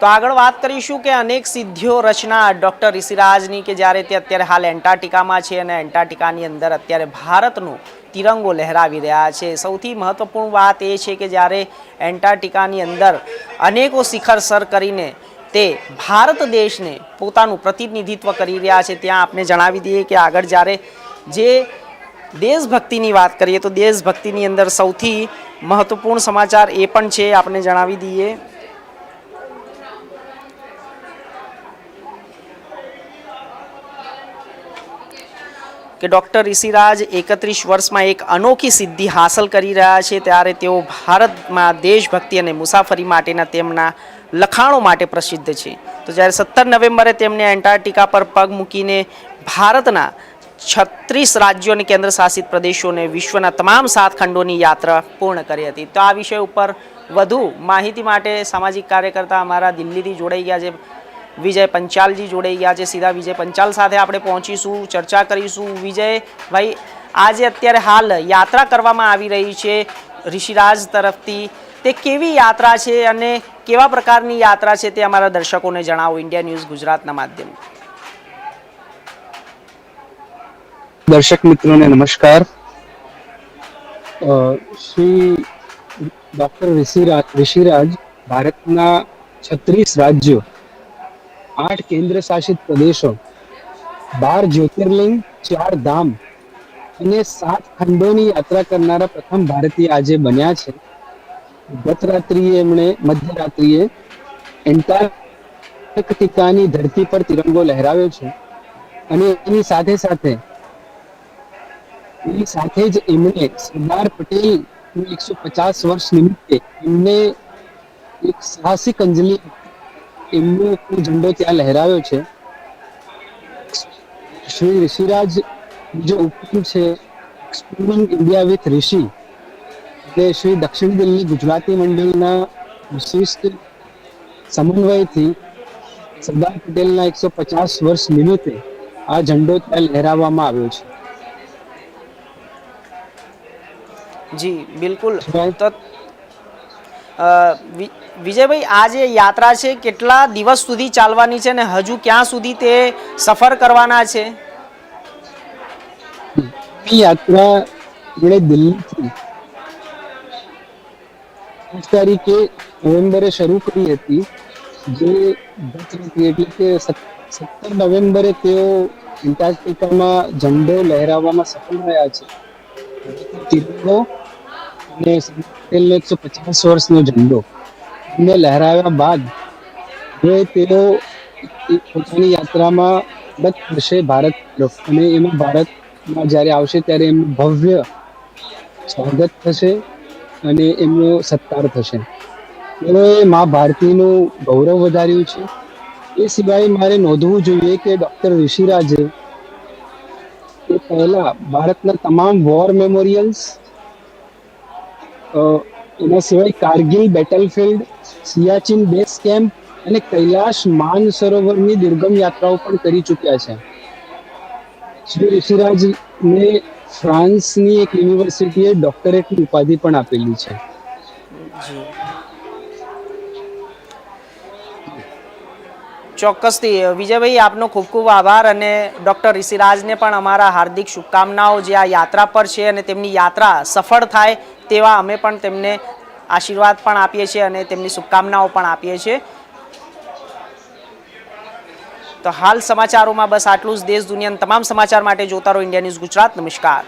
તો આગળ વાત કરીશું કે અનેક સિદ્ધિઓ રચના ડૉક્ટર ઋષિરાજની કે જ્યારે તે અત્યારે હાલ એન્ટાર્ટિકામાં છે અને એન્ટાર્ટિકાની અંદર અત્યારે ભારતનું તિરંગો લહેરાવી રહ્યા છે. સૌથી મહત્વપૂર્ણ વાત એ છે કે જ્યારે એન્ટાર્ટિકાની અંદર અનેકો શિખર સર કરીને તે ભારત દેશને પોતાનું પ્રતિનિધિત્વ કરી રહ્યા છે, ત્યાં આપણે જણાવી દઈએ કે આગળ જ્યારે જે દેશભક્તિની વાત કરીએ તો દેશભક્તિની અંદર સૌથી મહત્વપૂર્ણ સમાચાર એ પણ છે આપણે જણાવી દઈએ. કે ડૉક્ટર ઋષિરાજ એકત્રીસ વર્ષમાં એક અનોખી સિદ્ધિ હાંસલ કરી રહ્યા છે. ત્યારે તેઓ ભારતમાં દેશભક્તિ અને મુસાફરી માટેના તેમના લખાણો માટે પ્રસિદ્ધ છે. તો જ્યારે સત્તર નવેમ્બરે તેમને એન્ટાર્કટિકા પર પગ મૂકીને ભારતના છત્રીસ રાજ્યો અને કેન્દ્ર શાસિત પ્રદેશોને વિશ્વના તમામ સાત ખંડોની યાત્રા પૂર્ણ કરી હતી. તો આ વિષય ઉપર વધુ માહિતી માટે સામાજિક કાર્યકર્તા અમારા દિલ્હીથી જોડાઈ ગયા છે. વિજય પંચાલજી જોડાઈ ગયા છે. સીધા વિજય પંચાલ સાથે આપણે પહોંચીશું, ચર્ચા કરીશું. વિજય ભાઈ, આજે અત્યારે હાલ યાત્રા કરવામાં આવી રહી છે ઋષિરાજ તરફથી. તે કેવી યાત્રા છે અને કેવા પ્રકારની યાત્રા છે તે અમારા દર્શકોને જણાવો ઇન્ડિયા ન્યૂઝ ગુજરાતના માધ્યમથી. દર્શક મિત્રોને નમસ્કાર. શ્રી ડૉક્ટર ઋષિરાજ ઋષિરાજ ભારતના છત્રીસ રાજ્યો આઠ કેન્દ્ર શાસિત પ્રદેશો, બાર જ્યોતિર્લિંગ, ચાર ધામ અને સાત ખંડોની યાત્રા કરનારા પ્રથમ ભારતીય આજે બન્યા છે. ગત રાત્રિએ એમણે મધ્યરાત્રિએ એન્ટાર્કટિકાની ધરતી પર તિરંગો લહેરાવ્યો છે અને એની સાથે સાથે, એની સાથે જ એમણે સરદાર પટેલ એકસો પચાસ વર્ષ નિમિત્તે એમને એક સાહસિક અંજલિ એમનો ઝંડો ત્યાં લહેરાવ્યો છે? શ્રી ઋષિરાજ બીજો ઉપક્રમ છે એક્સપ્લોરિંગ ઇન્ડિયા વિથ ઋષિ. એટલે શ્રી દક્ષિણ દિલ્હી ગુજરાતી મંડળના વિશિષ્ટ સમન્વયથી સરદાર પટેલના એકસો પચાસ વર્ષ નિમિત્તે આ ઝંડો ત્યાં લહેરાવવામાં આવ્યો છે. જી બિલકુલ. વિજયભાઈ, આ જે યાત્રા છે, કેટલા દિવસ સુધી ચાલવાની છે ને હજુ ક્યાં સુધી તે સફર કરવાના છે? યાત્રા આપણે દિલ્હીથી પાંચ તારીખે નવેમ્બરે શરૂ કરી હતી. જે એટલે કે સત્તર નવેમ્બરે તેઓ એન્ટાર્કટિકામાં ઝંડો લહેરાવવામાં સફળ રહ્યા છે. અને પટેલનો એકસો પચાસ વર્ષનો ઝંડો એમને લહેરાવ્યા બાદ હવે તેઓ પોતાની યાત્રામાં પરત ફરશે ભારત તરફ અને એમાં ભારતમાં જ્યારે આવશે ત્યારે એમનું ભવ્ય સ્વાગત થશે અને એમનો સત્કાર થશે. એમણે મા ભારતીનું ગૌરવ વધાર્યું છે. એ સિવાય મારે નોંધવું જોઈએ કે ડૉક્ટર ઋષિરાજે એ પહેલા ભારતના તમામ વોર મેમોરિયલ્સ એના સિવાય Kargil battlefield Siachen base camp અને કૈલાશ માન સરોવરની દુર્ગમ યાત્રાઓ પણ કરી ચૂક્યા છે. શ્રી ઋષિરાજને ફ્રાન્સની એક યુનિવર્સિટીએ ડોક્ટરેટની ઉપાધિ પણ આપેલી છે. ચોક્કસથી વિજયભાઈ, આપનો ખૂબ ખૂબ આભાર અને ડૉક્ટર ઋષિરાજને પણ અમારા હાર્દિક શુભકામનાઓ. જે આ યાત્રા પર છે અને તેમની યાત્રા સફળ થાય તેવા અમે પણ તેમને આશીર્વાદ પણ આપીએ છીએ અને તેમની શુભકામનાઓ પણ આપીએ છીએ. તો હાલ સમાચારોમાં બસ આટલું જ. દેશ દુનિયાના તમામ સમાચાર માટે જોતા રહો. India news Gujarat. નમસ્કાર.